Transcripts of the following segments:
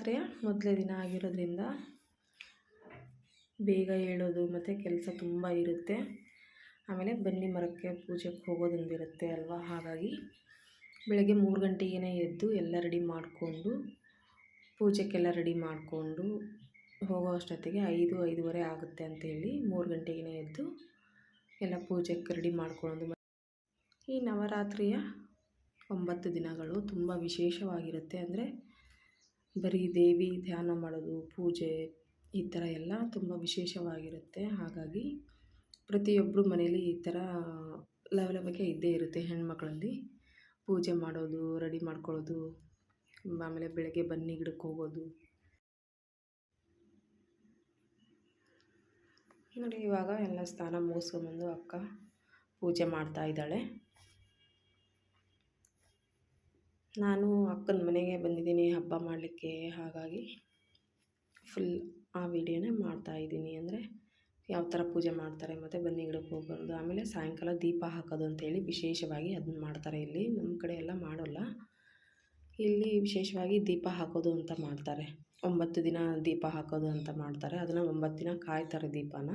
ನವರಾತ್ರಿಯ ಮೊದಲೇ ದಿನ ಆಗಿರೋದ್ರಿಂದ ಬೇಗ ಏಳೋದು ಮತ್ತು ಕೆಲಸ ತುಂಬ ಇರುತ್ತೆ. ಆಮೇಲೆ ಬನ್ನಿ ಮರಕ್ಕೆ ಪೂಜೆಗೆ ಹೋಗೋದೊಂದಿರುತ್ತೆ ಅಲ್ವಾ? ಹಾಗಾಗಿ ಬೆಳಗ್ಗೆ ಮೂರು ಗಂಟೆಗೇ ಎದ್ದು ಎಲ್ಲ ರೆಡಿ ಮಾಡಿಕೊಂಡು ಪೂಜೆಗೆಲ್ಲ ರೆಡಿ ಮಾಡಿಕೊಂಡು ಹೋಗೋ ಅಷ್ಟೊತ್ತಿಗೆ ಐದು, ಐದುವರೆ ಆಗುತ್ತೆ ಅಂತೇಳಿ ಮೂರು ಗಂಟೆಗೇ ಎದ್ದು ಎಲ್ಲ ಪೂಜೆಗೆ ರೆಡಿ ಮಾಡ್ಕೊಳ್ಳೋದು. ಈ ನವರಾತ್ರಿಯ ಒಂಬತ್ತು ದಿನಗಳು ತುಂಬ ವಿಶೇಷವಾಗಿರುತ್ತೆ. ಅಂದರೆ ಬರೀ ದೇವಿ ಧ್ಯಾನ ಮಾಡೋದು, ಪೂಜೆ ಈ ಥರ ಎಲ್ಲ ತುಂಬ ವಿಶೇಷವಾಗಿರುತ್ತೆ. ಹಾಗಾಗಿ ಪ್ರತಿಯೊಬ್ಬರು ಮನೇಲಿ ಈ ಥರ ಲವಲವಿಕೆ ಇದ್ದೇ ಇರುತ್ತೆ ಹೆಣ್ಮಕ್ಳಲ್ಲಿ. ಪೂಜೆ ಮಾಡೋದು, ರೆಡಿ ಮಾಡ್ಕೊಳ್ಳೋದು, ಆಮೇಲೆ ಬೆಳಗ್ಗೆ ಬನ್ನಿ ಗಿಡಕ್ಕೆ ಹೋಗೋದು. ನೋಡಿ, ಇವಾಗ ಎಲ್ಲ ಸ್ನಾನ ಮುಗಿಸ್ಕೊಂಬಂದು ಅಕ್ಕ ಪೂಜೆ ಮಾಡ್ತಾ ಇದ್ದಾಳೆ. ನಾನು ಅಕ್ಕನ ಮನೆಗೆ ಬಂದಿದ್ದೀನಿ, ಹಬ್ಬ ಮಾಡಲಿಕ್ಕೆ. ಹಾಗಾಗಿ ಫುಲ್ ಆ ವಿಡಿಯೋನೇ ಮಾಡ್ತಾಯಿದ್ದೀನಿ ಅಂದರೆ ಯಾವ ಥರ ಪೂಜೆ ಮಾಡ್ತಾರೆ ಮತ್ತು ಬನ್ನಿ ಗಿಡಕ್ಕೆ ಹೋಗೋದು ಆಮೇಲೆ ಸಾಯಂಕಾಲ ದೀಪ ಹಾಕೋದು ಅಂತೇಳಿ ವಿಶೇಷವಾಗಿ ಅದನ್ನ ಮಾಡ್ತಾರೆ. ಇಲ್ಲಿ ನಮ್ಮ ಕಡೆ ಎಲ್ಲ ಮಾಡೋಲ್ಲ. ಇಲ್ಲಿ ವಿಶೇಷವಾಗಿ ದೀಪ ಹಾಕೋದು ಅಂತ ಮಾಡ್ತಾರೆ. ಒಂಬತ್ತು ದಿನ ದೀಪ ಹಾಕೋದು ಅಂತ ಮಾಡ್ತಾರೆ. ಅದನ್ನು ಒಂಬತ್ತು ದಿನ ಕಾಯ್ತಾರೆ ದೀಪನ.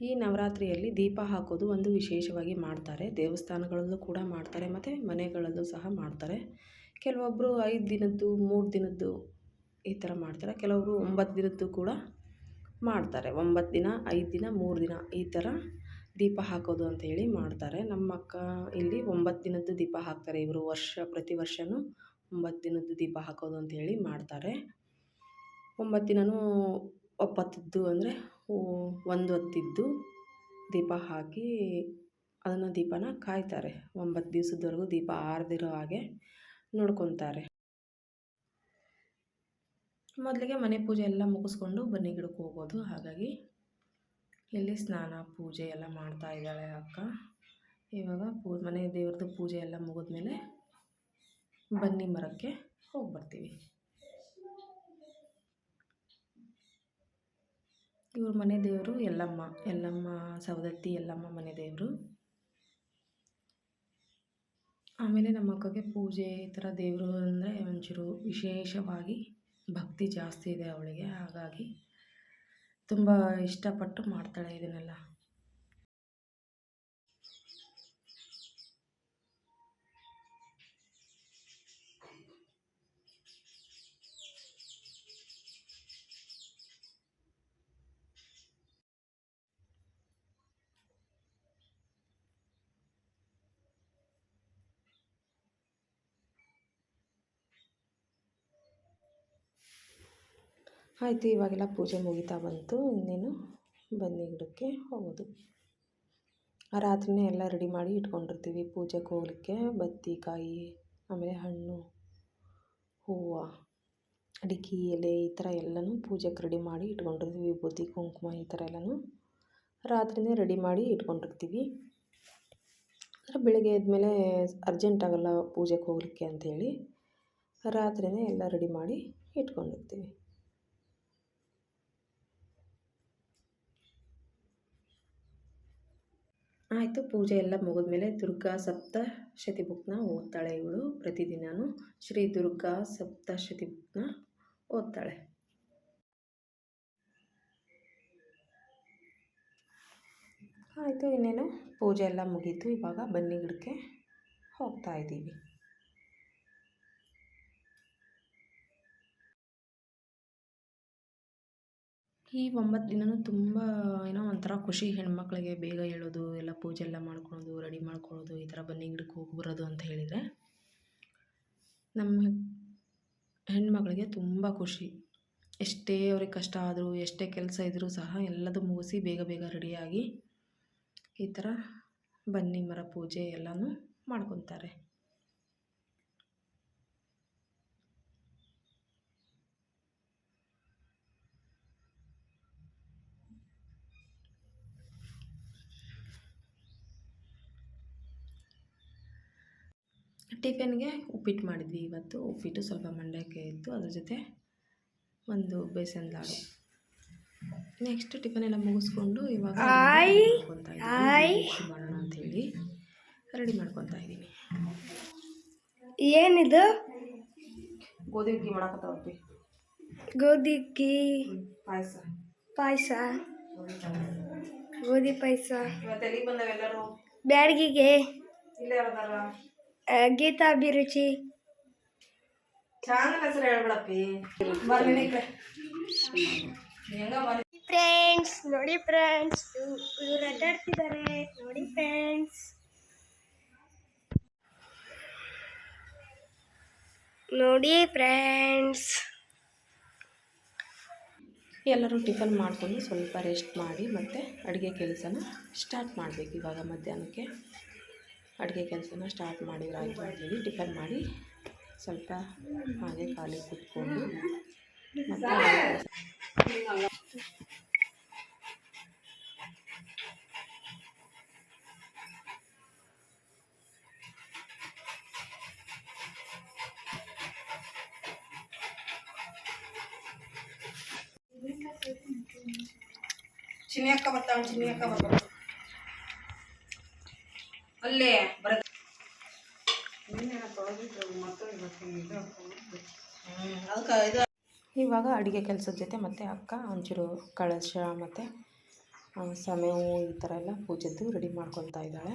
ಈ ನವರಾತ್ರಿಯಲ್ಲಿ ದೀಪ ಹಾಕೋದು ಒಂದು ವಿಶೇಷವಾಗಿ ಮಾಡ್ತಾರೆ. ದೇವಸ್ಥಾನಗಳಲ್ಲೂ ಕೂಡ ಮಾಡ್ತಾರೆ, ಮತ್ತು ಮನೆಗಳಲ್ಲೂ ಸಹ ಮಾಡ್ತಾರೆ. ಕೆಲವೊಬ್ಬರು ಐದು ದಿನದ್ದು, ಮೂರು ದಿನದ್ದು ಈ ಥರ ಮಾಡ್ತಾರೆ. ಕೆಲವರು ಒಂಬತ್ತು ದಿನದ್ದು ಕೂಡ ಮಾಡ್ತಾರೆ. ಒಂಬತ್ತು ದಿನ, ಐದು ದಿನ, ಮೂರು ದಿನ ಈ ಥರ ದೀಪ ಹಾಕೋದು ಅಂತ ಹೇಳಿ ಮಾಡ್ತಾರೆ. ನಮ್ಮ ಅಕ್ಕ ಇಲ್ಲಿ ಒಂಬತ್ತು ದಿನದ್ದು ದೀಪ ಹಾಕ್ತಾರೆ. ಇವರು ವರ್ಷ, ಪ್ರತಿ ವರ್ಷವೂ ಒಂಬತ್ತು ದಿನದ್ದು ದೀಪ ಹಾಕೋದು ಅಂತ ಹೇಳಿ ಮಾಡ್ತಾರೆ. ಒಂಬತ್ತು ದಿನವೂ ಒಪ್ಪತ್ತದ್ದು ಅಂದರೆ ಒಂದು ಹೊತ್ತಿದ್ದು ದೀಪ ಹಾಕಿ ಅದನ್ನು ದೀಪನ ಕಾಯ್ತಾರೆ. ಒಂಬತ್ತು ದಿವಸದವರೆಗೂ ದೀಪ ಆರದಿರೋ ಹಾಗೆ ನೋಡ್ಕೊತಾರೆ. ಮೊದಲಿಗೆ ಮನೆ ಪೂಜೆ ಎಲ್ಲ ಮುಗಿಸ್ಕೊಂಡು ಬನ್ನಿ ಗಿಡಕ್ಕೆ ಹೋಗೋದು. ಹಾಗಾಗಿ ಇಲ್ಲಿ ಸ್ನಾನ, ಪೂಜೆ ಎಲ್ಲ ಮಾಡ್ತಾ ಇದ್ದಾಳೆ ಅಕ್ಕ. ಇವಾಗ ಪೂ ಮನೆ ದೇವ್ರದ್ದು ಪೂಜೆ ಎಲ್ಲ ಮುಗಿದ್ಮೇಲೆ ಬನ್ನಿ ಮರಕ್ಕೆ ಹೋಗಿ ಬರ್ತೀವಿ ಇವ್ರ ಮನೆ ದೇವರು ಎಲ್ಲಮ್ಮ ಎಲ್ಲಮ್ಮ ಸವದತ್ತಿ ಎಲ್ಲಮ್ಮ ಮನೆ ದೇವರು. ಆಮೇಲೆ ನಮ್ಮ ಅಕ್ಕಗೆ ಪೂಜೆ ಈ ಥರ ದೇವರು ಅಂದರೆ ಒಂಚೂರು ವಿಶೇಷವಾಗಿ ಭಕ್ತಿ ಜಾಸ್ತಿ ಇದೆ ಅವಳಿಗೆ, ಹಾಗಾಗಿ ತುಂಬ ಇಷ್ಟಪಟ್ಟು ಮಾಡ್ತಾಳೆ ಇದನ್ನೆಲ್ಲ. ಆಯಿತು, ಇವಾಗೆಲ್ಲ ಪೂಜೆ ಮುಗಿತಾ ಬಂತು. ಇನ್ನೇನು ಬನ್ನಿ ಗಿಡಕ್ಕೆ ಹೋಗೋದು. ಆ ರಾತ್ರಿನೇ ಎಲ್ಲ ರೆಡಿ ಮಾಡಿ ಇಟ್ಕೊಂಡಿರ್ತೀವಿ ಪೂಜೆಗೆ ಹೋಗ್ಲಿಕ್ಕೆ ಬತ್ತಿ ಕಾಯಿ, ಆಮೇಲೆ ಹಣ್ಣು, ಹೂವು, ಅಡಿಕೆ, ಎಲೆ ಈ ಥರ ಎಲ್ಲನೂ ಪೂಜೆಗೆ ರೆಡಿ ಮಾಡಿ ಇಟ್ಕೊಂಡಿರ್ತೀವಿ. ವಿಭೂತಿ ಕುಂಕುಮ ಈ ಥರ ಎಲ್ಲನೂ ರಾತ್ರಿನೇ ರೆಡಿ ಮಾಡಿ ಇಟ್ಕೊಂಡಿರ್ತೀವಿ. ಅಂದರೆ ಬೆಳಗ್ಗೆ ಎದ್ಮೇಲೆ ಅರ್ಜೆಂಟ್ ಆಗಲ್ಲ ಪೂಜೆಗೆ ಹೋಗಲಿಕ್ಕೆ ಅಂಥೇಳಿ. ರಾತ್ರಿನೇ ಎಲ್ಲ ರೆಡಿ ಮಾಡಿ ಇಟ್ಕೊಂಡಿರ್ತೀವಿ. ಆಯಿತು, ಪೂಜೆ ಎಲ್ಲ ಮುಗಿದ್ಮೇಲೆ ದುರ್ಗಾ ಸಪ್ತಶತಿ ಬುಕ್ನ ಓದ್ತಾಳೆ ಇವಳು ಪ್ರತಿದಿನವೂ ಶ್ರೀ ದುರ್ಗಾ ಸಪ್ತಶತಿ ಬುಕ್ನ ಓದ್ತಾಳೆ. ಆಯಿತು, ಇನ್ನೇನು? ಪೂಜೆ ಎಲ್ಲ ಮುಗೀತು. ಇವಾಗ ಬನ್ನಿ ಗಿಡಕ್ಕೆ ಹೋಗ್ತಾ ಇದ್ದೀವಿ. ಈ ಒಂಬತ್ತು ದಿನವೂ ತುಂಬ ಏನೋ ಒಂಥರ ಖುಷಿ ಹೆಣ್ಮಕ್ಳಿಗೆ ಬೇಗ ಏಳೋದು ಎಲ್ಲ ಪೂಜೆ ಎಲ್ಲ ಮಾಡ್ಕೊಳೋದು, ರೆಡಿ ಮಾಡ್ಕೊಳ್ಳೋದು ಈ ಥರ ಬನ್ನಿ ಗಿಡಕ್ಕೆ ಹೋಗಿ ಬರೋದು ಅಂತ ಹೇಳಿದರೆ ನಮ್ಮ ಹೆಣ್ಮಕ್ಳಿಗೆ ತುಂಬ ಖುಷಿ. ಎಷ್ಟೇ ಅವ್ರಿಗೆ ಕಷ್ಟ ಆದರೂ, ಎಷ್ಟೇ ಕೆಲಸ ಇದ್ದರೂ ಸಹ ಎಲ್ಲದೂ ಮುಗಿಸಿ ಬೇಗ ಬೇಗ ರೆಡಿಯಾಗಿ ಈ ಥರ ಬನ್ನಿ ಮರ ಪೂಜೆ ಎಲ್ಲನೂ ಮಾಡ್ಕೊತಾರೆ. ಟಿಫಿನ್ಗೆ ಉಪ್ಪಿಟ್ಟು ಮಾಡಿದ್ವಿ ಇವತ್ತು. ಉಪ್ಪಿಟ್ಟು ಸ್ವಲ್ಪ ಮಂಡಕ್ಕೆ ಇತ್ತು. ಅದ್ರ ಜೊತೆ ಒಂದು ಬೇಸನ್ ಲಾಡು. ನೆಕ್ಸ್ಟ್ ಟಿಫನ್ ಎಲ್ಲ ಮುಗಿಸ್ಕೊಂಡು ಇವಾಗ ಮಾಡೋಣ ಹೇಳಿ ರೆಡಿ ಮಾಡ್ಕೊತಾ ಇದ್ದೀನಿ. ಏನಿದು? ಗೋಧಿ ಹುಗ್ಗಿ ಮಾಡಕತ್ತಾವಪ್ಪಿ ಗೋಧಿಕ್ಕಿ ಪಾಯಸ. ಪಾಯಸ? ಗೋಧಿ ಪಾಯಸ. ಬ್ಯಾಡಗಿಗೆ. ಗೀತಾ ಅಭಿರುಚಿ. ಚಾನಲ್ ಹೆಸರು ಹೇಳ್ಬಿಡಪ್ಪಿ. ಬರ್ಲಿ ಫ್ರೆಂಡ್ಸ್ ನೋಡಿ ಫ್ರೆಂಡ್ಸ್ ಇವ್ರು ಅಡ್ಡಾಡ್ತಿದ್ದಾರೆ. ನೋಡಿ ಫ್ರೆಂಡ್ಸ್ ನೋಡಿ ಫ್ರೆಂಡ್ಸ್ ಎಲ್ಲರೂ ಟಿಫನ್ ಮಾಡಿಕೊಂಡು ಸ್ವಲ್ಪ ರೆಸ್ಟ್ ಮಾಡಿ ಮತ್ತು ಅಡುಗೆ ಕೆಲಸನ ಸ್ಟಾರ್ಟ್ ಮಾಡಬೇಕು ಇವಾಗ ಮಧ್ಯಾಹ್ನಕ್ಕೆ. ಅಡುಗೆ ಕೆಲಸನ ಸ್ಟಾರ್ಟ್ ಮಾಡಿದ್ರಾಯಿತು ಅಂತೇಳಿ ಟಿಫನ್ ಮಾಡಿ ಸ್ವಲ್ಪ ಹಾಗೆ ಖಾಲಿ ಕೂತ್ಕೊಂಡು ಮತ್ತು ಅಡ್ಗೆ ಕೆಲ್ಸ- ಚಿನಿ ಅಕ್ಕ ಬರ್ತಾವ ಚಿನ್ನಿ ಅಕ್ಕ ಬರ್ತಾವ ಅಲ್ಲೇ ಬರ ಇವಾಗ ಅಡುಗೆ ಕೆಲಸದ ಜೊತೆ ಮತ್ತೆ ಅಕ್ಕ ಒಂಚೂರು ಕಳಶ ಮತ್ತು ಸಮಯವು ಈ ಥರ ಎಲ್ಲ ಪೂಜೆದ್ದು ರೆಡಿ ಮಾಡ್ಕೊಳ್ತಾ ಇದ್ದಾಳೆ.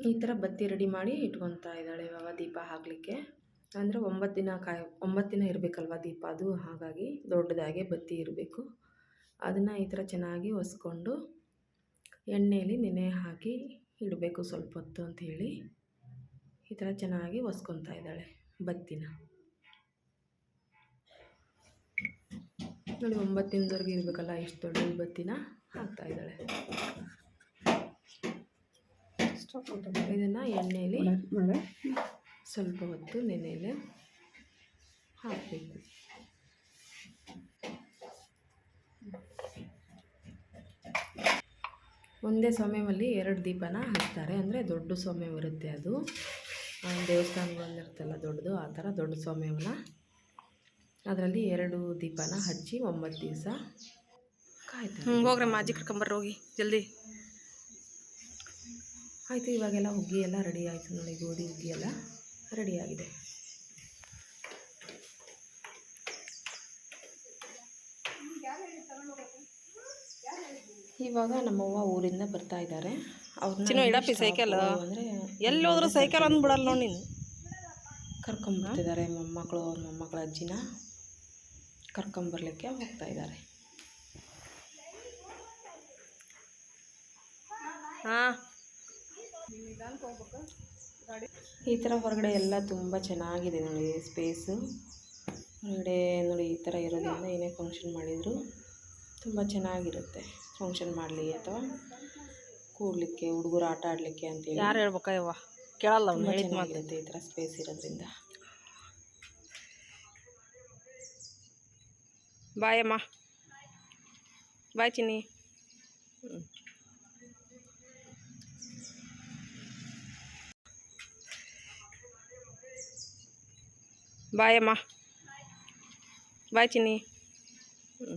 ಈ ಥರ ಬತ್ತಿ ರೆಡಿ ಮಾಡಿ ಇಟ್ಕೊತಾ ಇದ್ದಾಳೆ ಇವಾಗ ದೀಪ ಹಾಕಲಿಕ್ಕೆ. ಅಂದರೆ ಒಂಬತ್ತು ದಿನ ಕಾಯಿ ಒಂಬತ್ತು ದಿನ ಇರಬೇಕಲ್ವ ದೀಪ ಅದು? ಹಾಗಾಗಿ ದೊಡ್ಡದಾಗೆ ಬತ್ತಿ ಇರಬೇಕು. ಅದನ್ನು ಈ ಥರ ಚೆನ್ನಾಗಿ ಒಸ್ಕೊಂಡು ಎಣ್ಣೆಯಲ್ಲಿ ನೆನೆ ಹಾಕಿ ಇಡಬೇಕು ಸ್ವಲ್ಪ ಹೊತ್ತು ಅಂಥೇಳಿ ಈ ಥರ ಚೆನ್ನಾಗಿ ಒಸ್ಕೊತಾ ಇದ್ದಾಳೆ ಬತ್ತಿನ. ನೋಡಿ ಒಂಬತ್ತು ದಿನದವರೆಗೆ ಇರಬೇಕಲ್ಲ ಎಷ್ಟು ದೊಡ್ಡ ಬತ್ತಿನ ಹಾಕ್ತಾ ಇದ್ದಾಳೆ. ಇದನ್ನು ಎಣ್ಣೆಯಲ್ಲಿ ಸ್ವಲ್ಪ ಹೊತ್ತು ನೆನೆಯಲ್ಲಿ ಹಾಕಬೇಕು. ಒಂದೇ ಸೊಮೆಯಲ್ಲಿ ಎರಡು ದೀಪನ ಹಚ್ತಾರೆ ಅಂದರೆ ದೊಡ್ಡ ಸೊಮೆ ಬರುತ್ತೆ ಅದು. ದೇವಸ್ಥಾನಗಳಲ್ಲಿರುತ್ತಲ್ಲ ದೊಡ್ಡದು ಆ ಥರ ದೊಡ್ಡ ಸ್ವಾಮ್ಯವನ್ನು ಅದರಲ್ಲಿ ಎರಡು ದೀಪನ ಹಚ್ಚಿ ಒಂಬತ್ತು ದಿವಸ ಕಾಯ್ತಾರೆ. ಹೋಗ್ರಮ್ಮ ಅಜ್ಜಿ ಕರ್ಕೊಂಬರ್ರಿ ಹೋಗಿ ಜಲ್ದಿ. ಆಯಿತು ಇವಾಗೆಲ್ಲ ಹುಗ್ಗಿ ಎಲ್ಲ ರೆಡಿ ಆಯಿತು ನೋಡಿ ಗೋಧಿ ಹುಗ್ಗಿ ಎಲ್ಲ ರೆಡಿಯಾಗಿದೆ ಇವಾಗ ನಮ್ಮವ್ವ ಊರಿಂದ ಬರ್ತಾ ಇದ್ದಾರೆ. ಅವ್ರನ್ನ ಇಡಪ್ಪಿ ಸೈಕಲ್. ಅಂದರೆ ಎಲ್ಲಿ ಹೋದ್ರು ಸೈಕಲ್ ಅಂದ್ಬಿಡಲ್ಲ ನೋಡಿ ನೀನು. ಕರ್ಕೊಂಬರ್ತಿದ್ದಾರೆ ಮೊಮ್ಮಕ್ಕಳು ಅವ್ರ ಮೊಮ್ಮಕ್ಕಳ ಅಜ್ಜಿನ. ಕರ್ಕೊಂಬರ್ಲಿಕ್ಕೆ ಹೋಗ್ತಾ ಇದ್ದಾರೆ. ಹಾಂ. ಈ ಥರ ಹೊರಗಡೆ ಎಲ್ಲ ತುಂಬ ಚೆನ್ನಾಗಿದೆ ನೋಡಿ ಸ್ಪೇಸು ಹೊರಗಡೆ ನೋಡಿ ಈ ಥರ ಇರೋದ್ರಿಂದ ಏನೇ ಫಂಕ್ಷನ್ ಮಾಡಿದರೂ ತುಂಬ ಚೆನ್ನಾಗಿರುತ್ತೆ. ಫಂಕ್ಷನ್ ಮಾಡಲಿ ಅಥವಾ ಕೂಡಲಿಕ್ಕೆ ಹುಡುಗರು ಆಟ ಆಡಲಿಕ್ಕೆ ಅಂತೇಳಿ. ಯಾರು ಹೇಳ್ಬೇಕಾ ಯವ್ವ ಕೇಳಲ್ಲ ಅವ್ನು ಹೇಳಿದ ಈ ಥರ ಸ್ಪೇಸ್ ಇರೋದ್ರಿಂದ. ಬಾಯ್ ಅಮ್ಮ. ಬಾಯ್ ಚಿನ್ನಿ. ಹ್ಞೂ ಬಾಯ್ ಅಮ್ಮ. ಬಾಯ್ ಚಿನ್ನಿ. ಹ್ಞೂ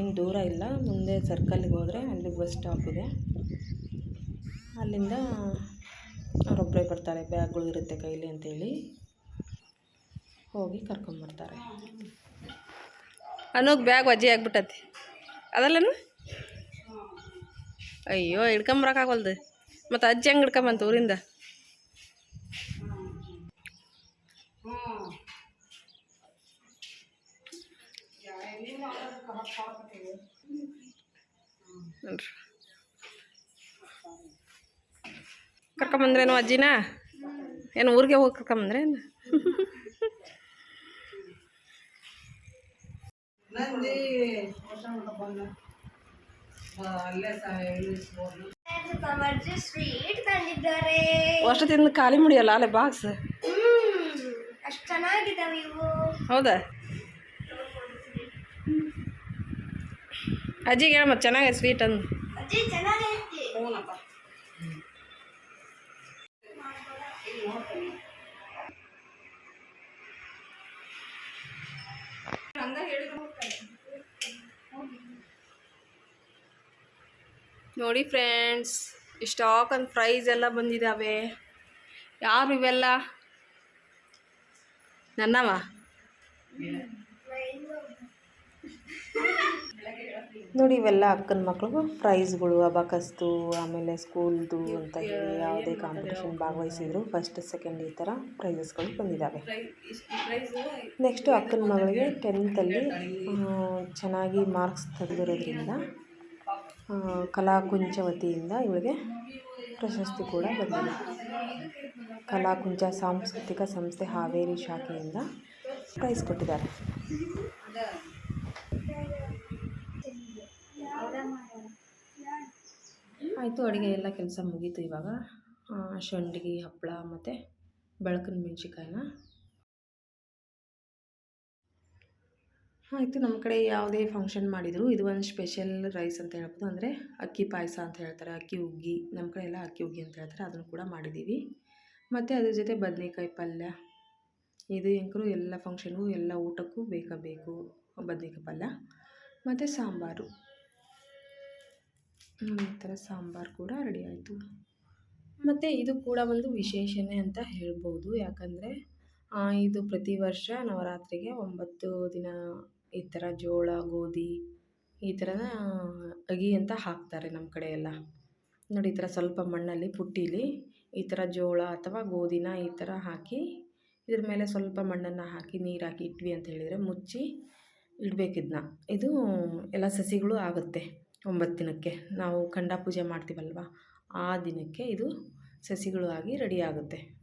ಅದೇನು ದೂರ ಇಲ್ಲ. ಮುಂದೆ ಸರ್ಕಲ್ಗೆ ಹೋದರೆ ಅಲ್ಲಿ ಬಸ್ ಸ್ಟಾಪ್ ಇದೆ. ಅಲ್ಲಿಂದ ಅವರೊಬ್ಬರೇ ಬರ್ತಾರೆ. ಬ್ಯಾಗ್ಗಳು ಇರುತ್ತೆ ಕೈಲಿ ಅಂತೇಳಿ. ಹೋಗಿ ಕರ್ಕೊಂಬರ್ತಾರೆ. ಅನ್ನೋಗಿ ಬ್ಯಾಗ್ ವಜ್ಜೆ ಆಗ್ಬಿಟ್ಟತಿ. ಅದಲ್ಲೇನು? ಅಯ್ಯೋ ಹಿಡ್ಕೊಂಬರಕ್ಕಾಗಲ್ದು ಮತ್ತು ಅಜ್ಜಿ ಹೆಂಗೆ ಹಿಡ್ಕೊಂಬಂತು ಊರಿಂದ? ನೋಡ್ರಿ. ಕರ್ಕೊಂಬಂದ್ರೇನು ಅಜ್ಜಿನ? ಏನು ಊರಿಗೆ ಹೋಗಿ ಕರ್ಕೊಂಬಂದ್ರೇನು? ವರ್ಷದಿಂದ ಖಾಲಿ ಮುಡಿಯಲ್ಲ ಅಲ್ಲೇ ಬಾಕ್ಸ್ ಅಷ್ಟು ಚೆನ್ನಾಗಿದ್ದಾವೆ ಇವು. ಹೌದಾ? ಅಜ್ಜಿಗೆ ಹೇಳ ಮತ್ತೆ ಚೆನ್ನಾಗಿದೆ ಸ್ವೀಟ್ ಅಂದು. ಅಜ್ಜಿ ಚೆನ್ನಾಗೈತಿ. ನೋಡಿ ಫ್ರೆಂಡ್ಸ್ ಸ್ಟಾಕ್ ಅಂಡ್ ಪ್ರೈಸ್ ಎಲ್ಲ ಬಂದಿದ್ದಾವೆ ಯಾರು ಇವೆಲ್ಲ? ನನ್ನವ? ನೋಡಿ ಇವೆಲ್ಲ ಅಕ್ಕನ ಮಕ್ಳಿಗೂ ಪ್ರೈಸ್ಗಳು ಅಬಾಕಸ್ತು ಆಮೇಲೆ ಸ್ಕೂಲ್ದು ಅಂತ ಹೇಳಿ ಯಾವುದೇ ಕಾಂಪಿಟೇಷನ್ ಭಾಗವಹಿಸಿದ್ರು. ಫಸ್ಟ್ ಸೆಕೆಂಡ್ ಈ ಥರ ಪ್ರೈಸಸ್ಗಳು ಬಂದಿದ್ದಾವೆ ನೆಕ್ಸ್ಟು ಅಕ್ಕನ ಮಗಳಿಗೆ ಟೆಂತಲ್ಲಿ ಚೆನ್ನಾಗಿ ಮಾರ್ಕ್ಸ್ ತೆಗೆದಿರೋದ್ರಿಂದ ಕಲಾಕುಂಚ ವತಿಯಿಂದ ಇವಳಿಗೆ ಪ್ರಶಸ್ತಿ ಕೂಡ ಬಂದಿದೆ. ಕಲಾಕುಂಚ ಸಾಂಸ್ಕೃತಿಕ ಸಂಸ್ಥೆ ಹಾವೇರಿ ಶಾಖೆಯಿಂದ ಪ್ರೈಸ್ ಕೊಟ್ಟಿದ್ದಾರೆ. ಆಯಿತು, ಅಡುಗೆ ಎಲ್ಲ ಕೆಲಸ ಮುಗೀತು ಇವಾಗ. ಸಂಡಿಗೆ ಹಪ್ಪಳ ಮತ್ತು ಬೆಳಕಿನ ಮೆಣಸಿಕಾಯಿನ ಆಯಿತು ನಮ್ಮ ಕಡೆ ಯಾವುದೇ ಫಂಕ್ಷನ್ ಮಾಡಿದರು, ಇದು ಒಂದು ಸ್ಪೆಷಲ್ ರೈಸ್ ಅಂತ ಹೇಳ್ಬೋದು. ಅಂದರೆ ಅಕ್ಕಿ ಪಾಯಸ ಅಂತ ಹೇಳ್ತಾರೆ, ಅಕ್ಕಿ ಹುಗ್ಗಿ ನಮ್ಮ ಕಡೆ ಎಲ್ಲ ಅಕ್ಕಿ ಹುಗ್ಗಿ ಅಂತ ಹೇಳ್ತಾರೆ, ಅದನ್ನು ಕೂಡ ಮಾಡಿದ್ದೀವಿ. ಮತ್ತು ಅದ್ರ ಜೊತೆ ಬದನೇಕಾಯಿ ಪಲ್ಯ. ಇದು ಹೆಂಕರು ಎಲ್ಲ ಫಂಕ್ಷನ್ಗೂ ಎಲ್ಲ ಊಟಕ್ಕೂ ಬೇಕೇ ಬೇಕು, ಬದನೇಕಾಯಿ ಪಲ್ಯ. ಮತ್ತು ಸಾಂಬಾರು. ಈ ಥರ ಸಾಂಬಾರು ಕೂಡ ರೆಡಿ ಆಯಿತು. ಮತ್ತು ಇದು ಕೂಡ ಒಂದು ವಿಶೇಷನೇ ಅಂತ ಹೇಳ್ಬೋದು. ಯಾಕಂದರೆ ಇದು ಪ್ರತಿ ವರ್ಷ ನವರಾತ್ರಿಗೆ ಒಂಬತ್ತು ದಿನ ಈ ಥರ ಜೋಳ, ಗೋಧಿ ಈ ಥರ ಅಗಿ ಅಂತ ಹಾಕ್ತಾರೆ ನಮ್ಮ ಕಡೆ ಎಲ್ಲ ನೋಡಿ, ಈ ಥರ ಸ್ವಲ್ಪ ಮಣ್ಣಲ್ಲಿ, ಪುಟ್ಟಿಲಿ ಈ ಥರ ಜೋಳ ಅಥವಾ ಗೋಧಿನ ಈ ಥರ ಹಾಕಿ ಇದ್ರ ಮೇಲೆ ಸ್ವಲ್ಪ ಮಣ್ಣನ್ನು ಹಾಕಿ ನೀರು ಹಾಕಿ ಇಟ್ವಿ ಅಂತ ಹೇಳಿದರೆ ಮುಚ್ಚಿ ಇಡಬೇಕಿದ್ನ. ಇದು ಎಲ್ಲ ಸಸಿಗಳು ಆಗುತ್ತೆ. ಒಂಬತ್ತು ದಿನಕ್ಕೆ ನಾವು ಖಂಡ ಪೂಜೆ ಮಾಡ್ತೀವಲ್ವ? ಆ ದಿನಕ್ಕೆ ಇದು ಸಸಿಗಳು ಆಗಿ ರೆಡಿ ಆಗುತ್ತೆ.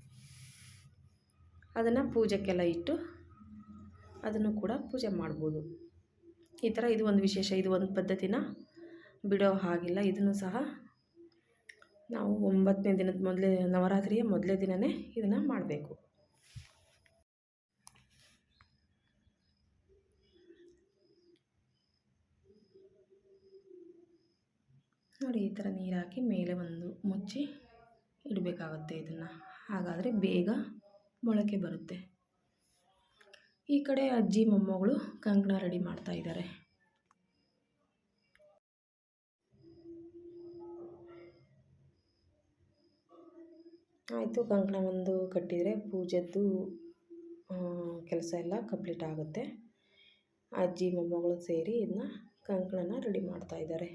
ಅದನ್ನು ಪೂಜೆಗೆಲ್ಲ ಇಟ್ಟು ಅದನ್ನು ಕೂಡ ಪೂಜೆ ಮಾಡ್ಬೋದು. ಈ ಥರ ಇದು ಒಂದು ವಿಶೇಷ, ಇದು ಒಂದು ಪದ್ಧತಿನ ಬಿಡೋ ಹಾಗಿಲ್ಲ. ಇದನ್ನು ಸಹ ನಾವು ಒಂಬತ್ತನೇ ದಿನದ ಮೊದಲೇ, ನವರಾತ್ರಿಯ ಮೊದಲೇ ದಿನವೇ ಇದನ್ನು ಮಾಡಬೇಕು. ನೋಡಿ ಈ ಥರ ನೀರು ಹಾಕಿ ಮೇಲೆ ಒಂದು ಮುಚ್ಚಿ ಇಡಬೇಕಾಗುತ್ತೆ ಇದನ್ನು. ಹಾಗಾದರೆ ಬೇಗ ಮೊಳಕೆ ಬರುತ್ತೆ. ಈ ಕಡೆ ಅಜ್ಜಿ, ಮೊಮ್ಮಗಳು ಕಂಕಣ ರೆಡಿ ಮಾಡ್ತಾ ಇದ್ದಾರೆ. ಆಯಿತು ಕಂಕಣ ಒಂದು ಕಟ್ಟಿದರೆ ಪೂಜೆದ್ದು ಕೆಲಸ ಎಲ್ಲ ಕಂಪ್ಲೀಟ್ ಆಗುತ್ತೆ. ಅಜ್ಜಿ, ಮೊಮ್ಮಗಳು ಸೇರಿ ಇದನ್ನ ಕಂಕಣನ ರೆಡಿ ಮಾಡ್ತಾ ಇದ್ದಾರೆ.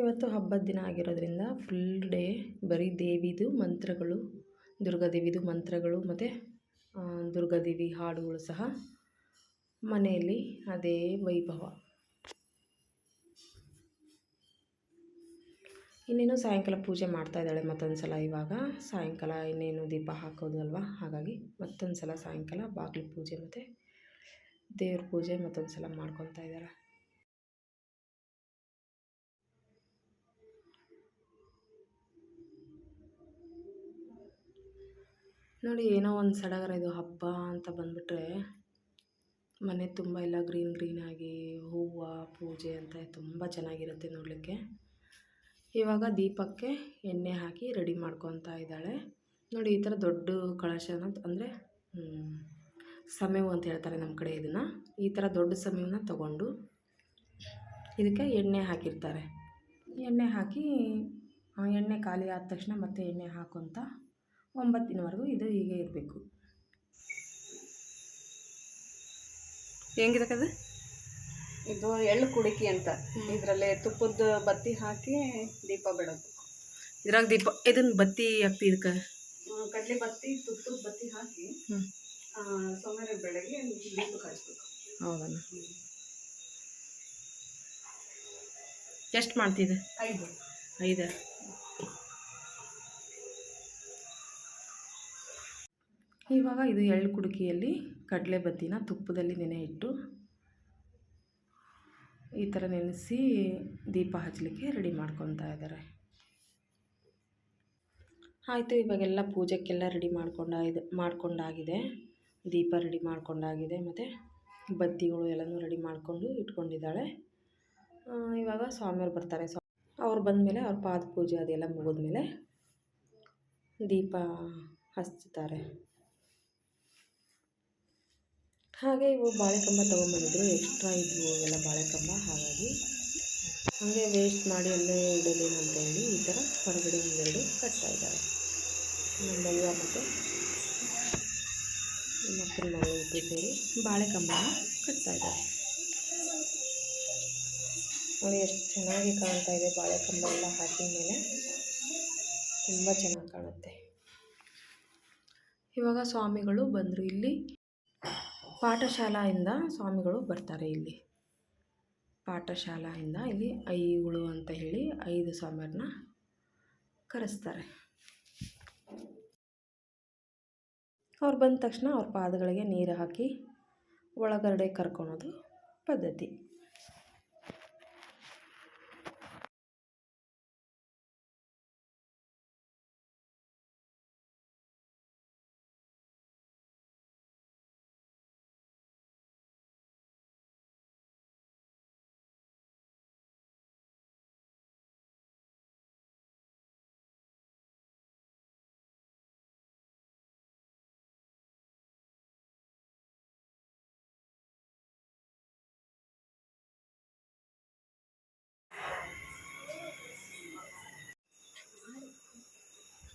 ಇವತ್ತು ಹಬ್ಬದ ದಿನ ಆಗಿರೋದ್ರಿಂದ ಫುಲ್ ಡೇ ಬರೀ ದೇವಿದು ಮಂತ್ರಗಳು ದುರ್ಗಾದೇವಿದು ಮಂತ್ರಗಳು ಮತ್ತು ದುರ್ಗಾದೇವಿ ಹಾಡುಗಳು ಸಹ ಮನೆಯಲ್ಲಿ ಅದೇ ವೈಭವ. ಇನ್ನೇನು ಸಾಯಂಕಾಲ ಪೂಜೆ ಮಾಡ್ತಾ ಇದ್ದಾಳೆ ಮತ್ತೊಂದು ಸಲ ಇವಾಗ. ಸಾಯಂಕಾಲ ಇನ್ನೇನು ದೀಪ ಹಾಕೋದು ಅಲ್ವಾ? ಹಾಗಾಗಿ ಮತ್ತೊಂದು ಸಲ ಸಾಯಂಕಾಲ ಬಾಗಿಲು ಪೂಜೆ ಮತ್ತು ದೇವ್ರ ಪೂಜೆ ಮತ್ತೊಂದು ಸಲ ಮಾಡ್ಕೊತಾ ಇದ್ದಾರೆ ನೋಡಿ, ಏನೋ ಒಂದು ಸಡಗರ ಇದು ಹಬ್ಬ ಅಂತ ಬಂದುಬಿಟ್ರೆ ಮನೆ ತುಂಬ ಎಲ್ಲ ಗ್ರೀನ್ ಗ್ರೀನಾಗಿ ಹೂವು, ಪೂಜೆ ಅಂತ ತುಂಬ ಚೆನ್ನಾಗಿರುತ್ತೆ ನೋಡಲಿಕ್ಕೆ. ಇವಾಗ ದೀಪಕ್ಕೆ ಎಣ್ಣೆ ಹಾಕಿ ರೆಡಿ ಮಾಡ್ಕೊತಾ ಇದ್ದಾಳೆ. ನೋಡಿ, ಈ ಥರ ದೊಡ್ಡ ಕಳಶನ ಅಂದರೆ ಸಮಯವು ಅಂತ ಹೇಳ್ತಾರೆ ನಮ್ಮ ಕಡೆ ಇದನ್ನು. ಈ ಥರ ದೊಡ್ಡ ಸಮೇವನ್ನ ತಗೊಂಡು ಇದಕ್ಕೆ ಎಣ್ಣೆ ಹಾಕಿರ್ತಾರೆ. ಎಣ್ಣೆ ಹಾಕಿ ಎಣ್ಣೆ ಖಾಲಿ ಆದ ತಕ್ಷಣ ಮತ್ತೆ ಎಣ್ಣೆ ಹಾಕೊತ ಒಂಬತ್ತಿನವರೆಗೂ ಇದು ಹೀಗೆ ಇರಬೇಕು. ಹೆಂಗಿದೆ ಕದ ಇದು ಎಳ್ಳು ಕುಡಿಕಿ ಅಂತ. ಇದರಲ್ಲಿ ತುಪ್ಪದ ಬತ್ತಿ ಹಾಕಿ ದೀಪ ಬಿಡೋದು. ಇದ್ರಾಗ ದೀಪ ಇದನ್ನ ಬತ್ತಿ ಹಾಕ್ತಿ ಇದಕ್ಕೆ? ಕಡಲೆ ಬತ್ತಿ ತುಪ್ಪದ ಬತ್ತಿ ಹಾಕಿ ಸೋಮವಾರ ಬೆಳಗ್ಗೆ ದೀಪ ಹಚ್ಬೇಕು ಹೌದಣ್ಣ ಎಷ್ಟು ಮಾಡ್ತಿದೆ ಐದು. ಐದು? ಇವಾಗ ಇದು ಎಳ್ಳು ಕುಡುಕಿಯಲ್ಲಿ ಕಡಲೆ ಬತ್ತಿನ ತುಪ್ಪದಲ್ಲಿ ನೆನೆ ಇಟ್ಟು ಈ ಥರ ನೆನೆಸಿ ದೀಪ ಹಚ್ಚಲಿಕ್ಕೆ ರೆಡಿ ಮಾಡ್ಕೊತಾ ಇದ್ದಾರೆ. ಆಯಿತು, ಇವಾಗೆಲ್ಲ ಪೂಜೆಕ್ಕೆಲ್ಲ ರೆಡಿ ಮಾಡ್ಕೊಂಡಾಗಿದೆ ಮಾಡ್ಕೊಂಡಾಗಿದೆ. ದೀಪ ರೆಡಿ ಮಾಡ್ಕೊಂಡಾಗಿದೆ ಮತ್ತು ಬತ್ತಿಗಳು ಎಲ್ಲನೂ ರೆಡಿ ಮಾಡಿಕೊಂಡು ಇಟ್ಕೊಂಡಿದ್ದಾಳೆ. ಇವಾಗ ಸ್ವಾಮಿಯವ್ರು ಬರ್ತಾರೆ. ಸ್ವಾ ಅವ್ರು ಬಂದಮೇಲೆ ಅವ್ರ ಪಾದ ಪೂಜೆ ಅದೆಲ್ಲ ಮುಗಿದ್ಮೇಲೆ ದೀಪ ಹಚ್ತಾರೆ. ಹಾಗೆ ಇವು ಬಾಳೆಕಂಬ ತೊಗೊಂಬಂದಿದ್ರು ಎಕ್ಸ್ಟ್ರಾ ಇದ್ವು ಎಲ್ಲ ಬಾಳೆಕಂಬ, ಹಾಗಾಗಿ ಹಾಗೆ ವೇಸ್ಟ್ ಮಾಡಿ ಅಲ್ಲೇ ಇಡಲೇನು ಅಂತ ಹೇಳಿ ಈ ಥರ ಹೊರಗಡೆ ಒಂದೆರಡು ಕಟ್ತಾ ಇದ್ದಾರೆ. ನಮ್ಮ ದೈವ ಮತ್ತು ನಮ್ಮ ಅಕ್ಕನ ಮಗಳು ಇಬ್ಬರು ಸೇರಿ ಬಾಳೆಕಂಬನ ಕಟ್ತಾ ಇದ್ದಾರೆ. ನೋಡಿ ಎಷ್ಟು ಚೆನ್ನಾಗಿ ಕಾಣ್ತಾ ಇದೆ ಬಾಳೆಕಂಬ ಎಲ್ಲ ಹಾಕಿದ ಮೇಲೆ. ತುಂಬ ಚೆನ್ನಾಗಿ ಕಾಣುತ್ತೆ. ಇವಾಗ ಸ್ವಾಮಿಗಳು ಬಂದರು ಇಲ್ಲಿ. ಪಾಠಶಾಲೆಯಿಂದ ಸ್ವಾಮಿಗಳು ಬರ್ತಾರೆ ಇಲ್ಲಿ. ಪಾಠಶಾಲೆಯಿಂದ ಇಲ್ಲಿ ಐಗಳು ಅಂತ ಹೇಳಿ ಐದು ಸ್ವಾಮಿಯರನ್ನ ಕರೆಸ್ತಾರೆ. ಅವ್ರು ಬಂದ ತಕ್ಷಣ ಅವ್ರ ಪಾದಗಳಿಗೆ ನೀರು ಹಾಕಿ ಒಳಗಡೆ ಕರ್ಕೊಳೋದು ಪದ್ಧತಿ.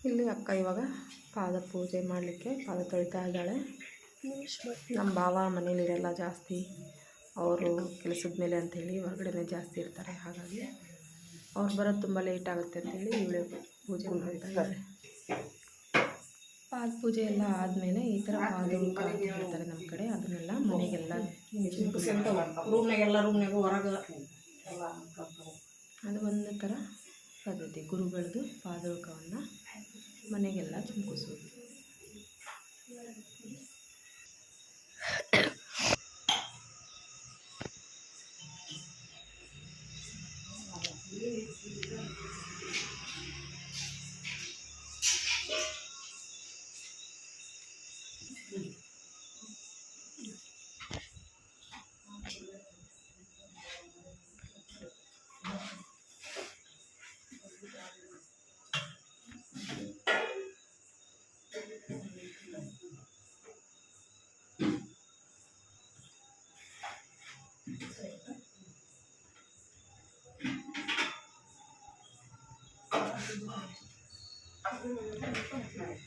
ಇಲ್ಲಿ ಅಕ್ಕ ಇವಾಗ ಪಾದ ಪೂಜೆ ಮಾಡಲಿಕ್ಕೆ ಪಾದ ತೊಳಿತಾ ಇದ್ದಾಳೆ. ನಮ್ಮ ಭಾವ ಮನೇಲಿರಲ್ಲ ಜಾಸ್ತಿ. ಅವರು ಕೆಲಸದ ಮೇಲೆ ಅಂಥೇಳಿ ಹೊರಗಡೆನೇ ಜಾಸ್ತಿ ಇರ್ತಾರೆ ಹಾಗಾಗಿ ಅವ್ರು ಬರೋದು ತುಂಬ ಲೇಟ್ ಆಗುತ್ತೆ ಅಂತೇಳಿ ಇವಳೆ ಪೂಜೆ ಮಾಡ್ತಾ ಇದ್ದಾರೆ. ಪಾದ ಪೂಜೆ ಎಲ್ಲ ಆದಮೇಲೆ ಈ ಥರ ಪಾದ ಹೇಳ್ತಾರೆ ನಮ್ಮ ಕಡೆ. ಅದನ್ನೆಲ್ಲ ಮನೆಗೆಲ್ಲ ರೂಮ್ನಾಗೆಲ್ಲ ರೂಮ್ನಾಗ ಹೊರಗೆ. ಅದು ಒಂದು ಥರ ಪದ್ಧತಿ. ಗುರುಗಳದ್ದು ಪಾದೋಕವನ್ನು ಮನೆಗೆಲ್ಲ ಚುಮ್ಕಿಸೋದು 嗯嗯嗯嗯嗯。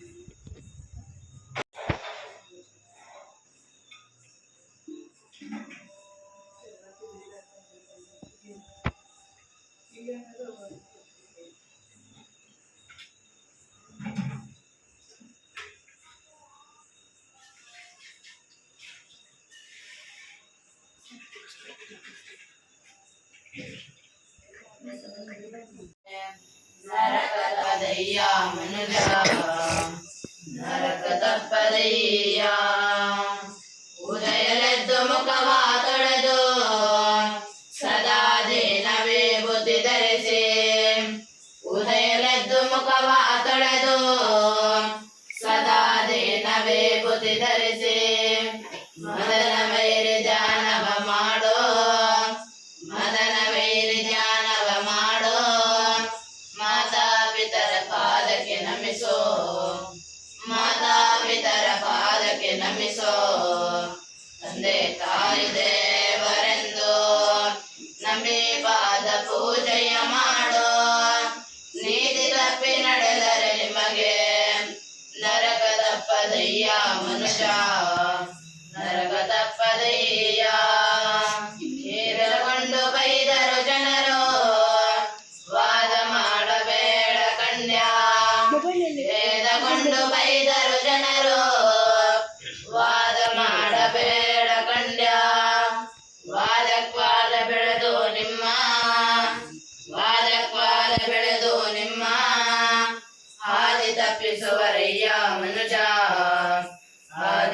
ಮನುಜ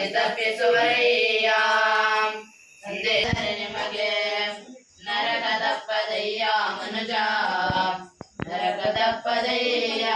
ಹಾದಿ ತಪ್ಪಿಸುವರಯ್ಯ ತಂದೆ ನಿಮಗೆ ನರಕ ತಪ್ಪದಯ್ಯ ಮನುಜ ನರಕ ತಪ್ಪದಯ್ಯ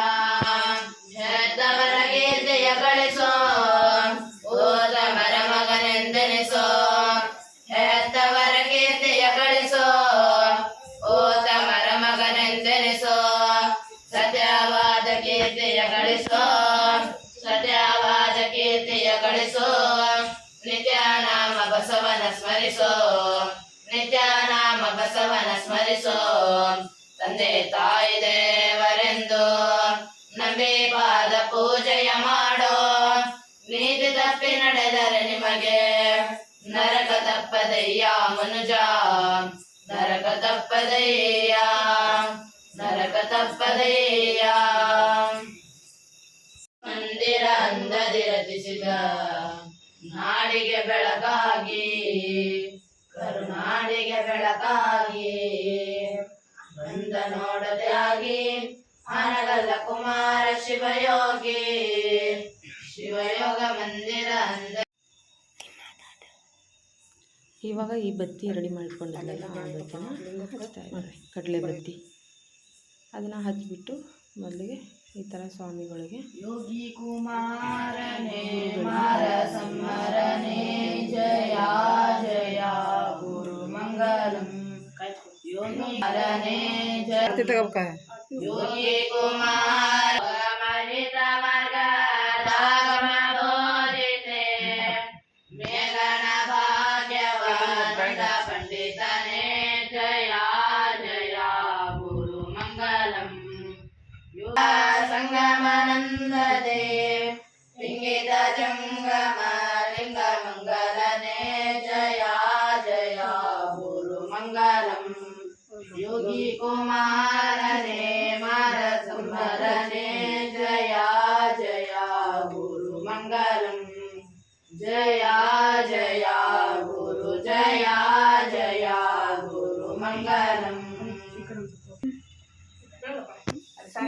ಮಾಡೋ? ನೀತಿ ತಪ್ಪಿ ನಡೆದರೆ ನಿಮಗೆ ನರಕ ತಪ್ಪದಯ್ಯ ಮನುಜ? ನರಕ ತಪ್ಪದಯ್ಯ ನರಕ ತಪ್ಪದಯ್ಯ ಮಂದಿರ ಅಂದದಿ ರಚಿಸಿದ ನಾಡಿಗೆ ಬೆಳಕಾಗಿ, ಕರುನಾಡಿಗೆ ಬೆಳಕಾಗಿ, ಬಂದ ನೋಡದೆ ಆಗಿ ಆನಗಲ್ಲ ಕುಮಾರ ಶಿವಯೋಗಿ ಶಿವಯೋಗ ಮಂದಿರ ಅಂದ ಇವಾಗ ಈ ಬತ್ತಿ ರೆಡಿ ಮಾಡ್ಕೊಂಡಿದ್ದಲ್ಲ ಆ ಬತ್ತಿನ ಹಚ್ತಾ ನೋಡ್ರಿ ಕಡಲೆ ಬತ್ತಿ. ಅದನ್ನು ಹಚ್ಬಿಟ್ಟು ಮೊದಲಿಗೆ ಈ ಥರ ಸ್ವಾಮಿಗಳಿಗೆ ಯೋಗಿ ಕುಮಾರನೇ ಮಾರ ಸಂಹರನೇ ಜಯ ಜಯ ಗುರು ಮಂಗಲಂ ಯೋಗಿ ಕುಮಾರನೇ ಜಯ. જોઈએ કુમાર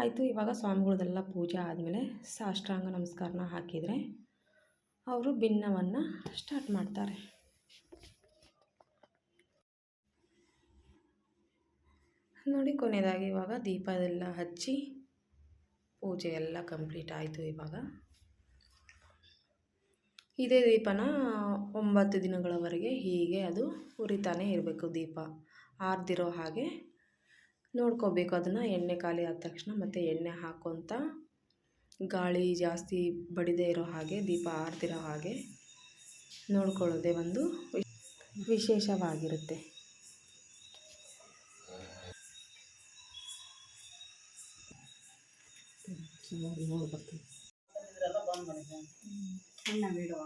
ಆಯಿತು, ಇವಾಗ ಸ್ವಾಮಿಗಳದೆಲ್ಲ ಪೂಜೆ ಆದಮೇಲೆ ಸಾಷ್ಟಾಂಗ ನಮಸ್ಕಾರನ ಹಾಕಿದರೆ ಅವರು ಭಿನ್ನವನ್ನು ಸ್ಟಾರ್ಟ್ ಮಾಡ್ತಾರೆ. ನೋಡಿ, ಕೊನೆಯದಾಗಿ ಇವಾಗ ದೀಪ ಎಲ್ಲ ಹಚ್ಚಿ ಪೂಜೆ ಎಲ್ಲ ಕಂಪ್ಲೀಟ್ ಆಯಿತು ಇವಾಗ. ಇದೇ ದೀಪನ ಒಂಬತ್ತು ದಿನಗಳವರೆಗೆ ಹೀಗೆ ಅದು ಉರಿತಾನೆ ಇರಬೇಕು ದೀಪ. ಆರ್ದಿರೋ ಹಾಗೆ ನೋಡ್ಕೋಬೇಕು ಅದನ್ನು. ಎಣ್ಣೆ ಖಾಲಿ ಆದ ತಕ್ಷಣ ಮತ್ತು ಎಣ್ಣೆ ಹಾಕ್ಕೊತ ಗಾಳಿ ಜಾಸ್ತಿ ಬಡಿದೇ ಇರೋ ಹಾಗೆ, ದೀಪ ಆರ್ತಿರೋ ಹಾಗೆ ನೋಡ್ಕೊಳ್ಳೋದೇ ಒಂದು ವಿಶ್- ವಿಶೇಷವಾಗಿರುತ್ತೆ. ನೋಡ್ಬೇಕು ಬಿಡುವ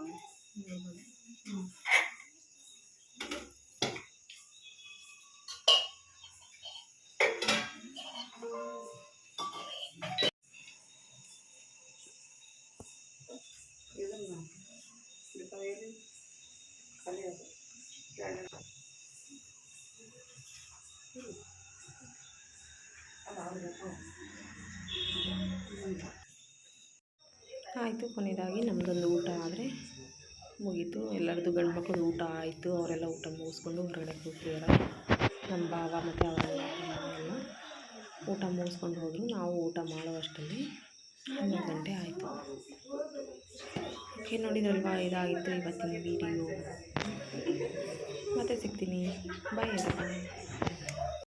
ಎಲ್ಲರದ್ದು ಗಂಡು ಮಕ್ಕಳು ಊಟ ಆಯಿತು, ಅವರೆಲ್ಲ ಊಟ ಮುಗಿಸ್ಕೊಂಡು ಹೊರಗಡೆ ಕೂತಿದ್ದಾರೆ ನಮ್ಮ ಭಾವ ಮತ್ತು ಅವರ ಎಲ್ಲ ಊಟ ಮುಗಿಸ್ಕೊಂಡು ಹೋದರು. ನಾವು ಊಟ ಮಾಡುವಷ್ಟರಲ್ಲಿ ಹನ್ನೊಂದು ಗಂಟೆ ಆಯಿತು. ಓಕೆ ನೋಡಿದ್ರಲ್ವಾ? ಇದಾಗಿತ್ತು ಇವತ್ತಿನ ವೀಡಿಯೋ ಮತ್ತೆ ಸಿಗ್ತೀನಿ. ಬಾಯ್ ಎಲ್ಲ